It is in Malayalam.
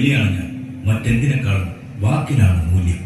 വിലയാണ് ഞാൻ മറ്റെന്തിനേക്കാളും വാക്കിനാണ് മൂല്യം.